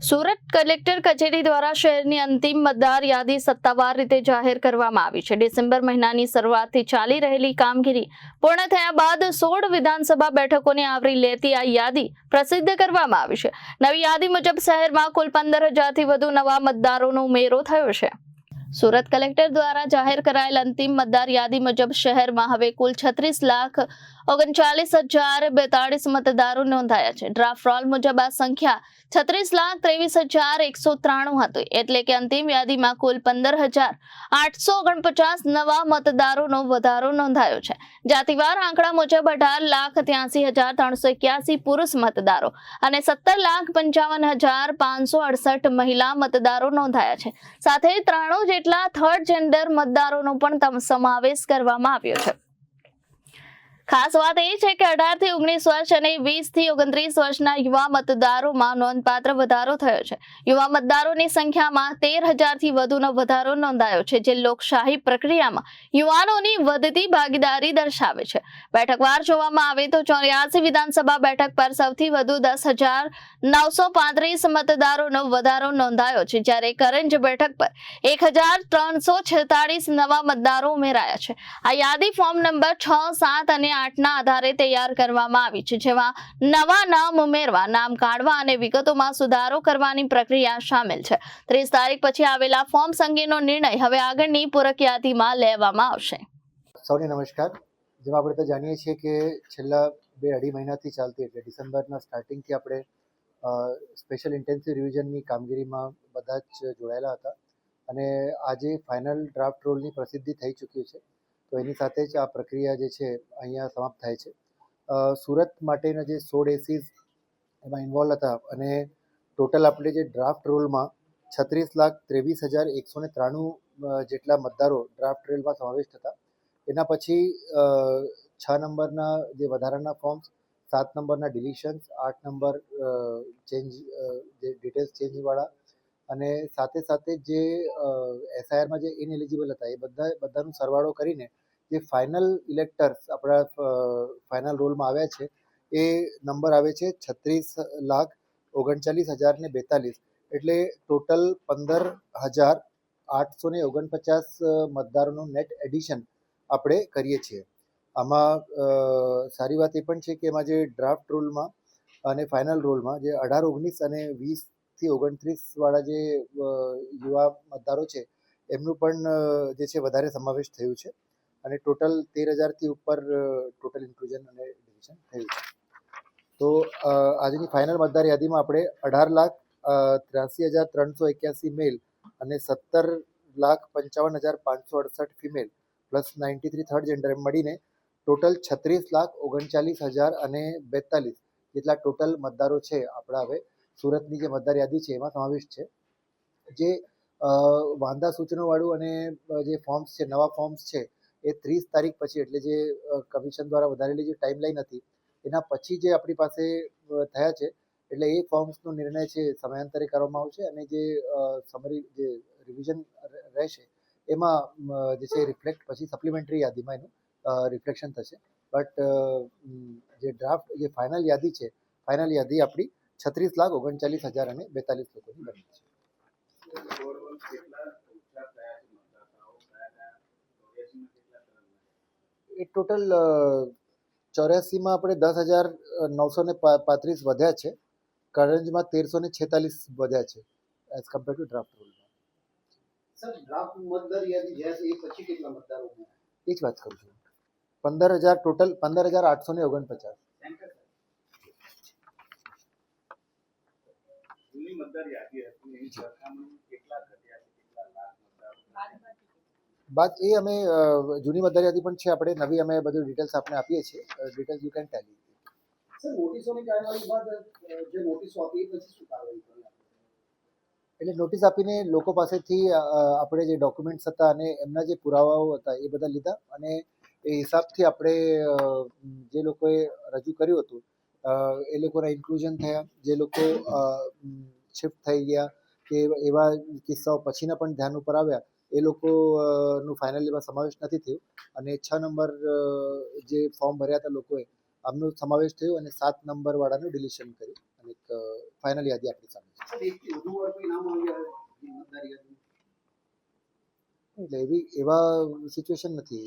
Surat collector કચેરી દ્વારા શહેરની અંતિમ મતદાર યાદી સત્તાવાર રીતે જાહેર કરવામાં આવી છે. ડિસેમ્બર મહિનાની શરૂઆતથી ચાલી રહેલી કામગીરી પૂર્ણ થયા બાદ સોળ વિધાનસભા બેઠકોને આવરી લેતી આ યાદી પ્રસિદ્ધ કરવામાં આવી છે. નવી યાદી મુજબ શહેરમાં કુલ પંદર હજારથી વધુ નવા મતદારોનો ઉમેરો થયો છે. સુરત કલેક્ટર દ્વારા જાહેર કરાયેલ અંતિમ મતદાર યાદી મુજબ શહેરમાં હવે કુલ છત્રીસ લાખ ઓગણચાલીસ હજાર બેતાળીસ મતદારો નોંધાયા છે. ડ્રાફ્ટ રોલ મુજબ આ સંખ્યા છત્રીસ લાખ ત્રેવીસ હજાર એકસો ત્રાણું હતી. એટલે કે અંતિમ યાદીમાં કુલ પંદર હજાર આઠસો ઓગણપચાસ નવા મતદારોનો વધારો નોંધાયો છે. જાતિવાર આંકડા મુજબ અઢાર લાખ ત્યાસી હજાર ત્રણસો એક્યાસી પુરુષ મતદારો અને સત્તર લાખ પંચાવન હજાર પાંચસો અડસઠ મહિલા મતદારો નોંધાયા છે. સાથે ત્રાણું જેટલા થર્ડ જેન્ડર મતદારોનો પણ સમાવેશ કરવામાં આવ્યો છે. ખાસ વાત એ છે કે અઢારથી ઓગણીસ વર્ષ અને વીસથી ઓગણત્રીસ વર્ષના યુવા મતદારોમાં નોંધપાત્ર વધારો થયો છે. યુવા મતદારોની સંખ્યામાં તેર હજારથી વધુનો વધારો નોંધાયો છે, જે લોકશાહી પ્રક્રિયામાં યુવાનોની વધતી ભાગીદારી દર્શાવે છે. બેઠકવાર જોવામાં આવે તો ચોર્યાસી વિધાનસભા બેઠક પર સૌથી વધુ દસ હજાર નવસો પાંત્રીસ મતદારોનો વધારો નોંધાયો છે, જ્યારે કરંજ બેઠક પર એક હજાર ત્રણસો છેતાળીસ નવા મતદારો ઉમેરાયા છે. આ યાદી ફોર્મ નંબર છ, સાત અને આઠના આધારે તૈયાર કરવામાં આવી છે, જેમાં નવા નામ ઉમેરવા, નામ કાઢવા અને વિગતોમાં સુધારો કરવાની પ્રક્રિયા સામેલ છે. ત્રીસ તારીખ પછી આવેલા ફોર્મ્સ અંગેનો નિર્ણય હવે આગળની પૂરક યાદીમાં લેવામાં આવશે. સૌને નમસ્કાર. જેમ આપણે તો જાણીએ છીએ કે છેલ્લા બે અઢી મહિનાથી ચાલતી એટલે ડિસેમ્બરના સ્ટાર્ટિંગથી આપણે સ્પેશિયલ ઇન્ટેન્સિવ રિવિઝનની કામગીરીમાં બધા જ જોડાયેલા હતા. અને આજે ફાઇનલ ડ્રાફ્ટ રોલની પ્રસિદ્ધિ થઈ ચૂક્યું છે. તો એની સાથે જ આ પ્રક્રિયા જે છે, અહીંયા સમાપ્ત થાય છે. સુરત માટેના જે સોળ એસીસ એમાં ઇન્વોલ્વ હતા અને ટોટલ આપણે જે ડ્રાફ્ટ રોલમાં છત્રીસ લાખ ત્રેવીસ હજાર એકસો ને ત્રાણું જેટલા મતદારો ડ્રાફ્ટ રોલમાં સમાવિષ્ટ હતા. એના પછી છ નંબરના જે વધારાના ફોર્મ્સ સાત નંબરના ડિલિશન્સ આઠ નંબર ચેન્જ જે ડિટેલ્સ ચેન્જવાળા અને સાથે સાથે જે એસઆઈઆરમાં જે ઇનએલિજિબલ હતા, એ બધા, બધાનું સરવાળો કરીને જે ફાઇનલ ઇલેક્ટર્સ આપણા ફાઇનલ રોલમાં આવ્યા છે, એ નંબર આવે છે છત્રીસ લાખ ઓગણચાલીસ હજાર ને બેતાલીસ. એટલે ટોટલ પંદર હજાર આઠસો ને ઓગણપચાસ મતદારોનું નેટ એડિશન આપણે કરીએ છીએ. આમાં સારી વાત એ પણ છે કે એમાં જે ડ્રાફ્ટ રોલમાં અને ફાઇનલ રોલમાં જે અઢાર, ઓગણીસ અને વીસથી ઓગણત્રીસ વાળા જે યુવા મતદારો છે, એમનું પણ જે છે વધારે સમાવેશ થયું છે. અને ટોટલ તેર હજારથી ઉપર ટોટલ ઇન્ક્લુઝન અને ડિવિઝન થયું છે. તો આજની ફાઇનલ મતદાર યાદીમાં આપણે અઢાર લાખ ત્ર્યાસી હજાર ત્રણસો એક્યાસી મેલ અને સત્તર લાખ પંચાવન હજાર પાંચસો અડસઠ female plus ninety three third gender એમ મળીને ટોટલ છત્રીસ લાખ ઓગણચાલીસ હજાર અને બેતાલીસ જેટલા ટોટલ મતદારો છે આપણા હવે સુરતની જે મતદાર યાદી છે, એમાં સમાવિષ્ટ છે. જે વાંધા સૂચનોવાળું અને જે ફોર્મ્સ છે, નવા ફોર્મ્સ છે, એ ત્રીસ તારીખ પછી, એટલે જે કમિશન દ્વારા વધારેલી જે ટાઈમલાઈન હતી, એના પછી જે આપણી પાસે થયા છે, એટલે એ ફોર્મ્સનો નિર્ણય છે, સમયાંતરે કરવામાં આવશે અને જે સમરી જે રિવિઝન રહેશે, એમાં જે છે રિફ્લેક્ટ પછી સપ્લિમેન્ટરી યાદીમાં એનું રિફ્લેક્શન થશે. બટ જે ડ્રાફ્ટ જે ફાઇનલ યાદી છે ફાઇનલ યાદી આપણી છત્રીસ લાખ ઓગણચાલીસ હજાર અને બેતાલીસ લોકોની બની છે. એ ટોટલ ચોર્યાસીમાં આપણે દસ હજાર નવસો ને પાંત્રીસ વધ્યા છે. કરંજમાં તેરસો ને છેતાલીસ વધ્યા છે એઝ કમ્પેર ટુ ડ્રાફ્ટ રોલમાં સર ડ્રાફ્ટ મતદાર યાદી જ્યાં એ પછી કેટલા મતદારો એ જ વાત કરું છું. પંદર હજાર ટોટલ પંદર હજાર આઠસો ને ઓગણપચાસ. જૂની મતદાર યાદી હતી એની સરખામણી કેટલા ઘટ્યા છે કેટલા લાખ મતદારો બાદ એ અમે જૂની મતદાર યાદી પણ છે આપણે નવી અમે બધું ડિટેલ્સ આપણે આપીએ છીએ. Details you can tally sir નોટિસોની કાર્યવાહી બાદ જે નોટિસો આપી પછી શું કાર્યવાહી કરી એટલે નોટિસ આપીને લોકો પાસેથી આપણે જે ડોક્યુમેન્ટ્સ હતા અને એમના જે પુરાવાઓ હતા એ બધા લીધા. અને એ હિસાબથી આપણે જે લોકોએ રજૂ કર્યું હતું એ લોકોના ઇન્ક્લુઝન થયા જે લોકો શિફ્ટ થઈ ગયા કે એવા કિસ્સાઓ પછીના પણ ધ્યાન ઉપર આવ્યા એ લોકોનું નું ફાઇનલ એમાં સમાવેશ નથી થયું. અને છ નંબર જે ફોર્મ ભર્યા હતા લોકોએ આમનો સમાવેશ થયો અને સાત નંબર વાળાનું ડિલિશન કર્યું. અને એક ફાઇનલ યાદી આપણી સામે? એટલે એવી એવા સિચ્યુએશન નથી.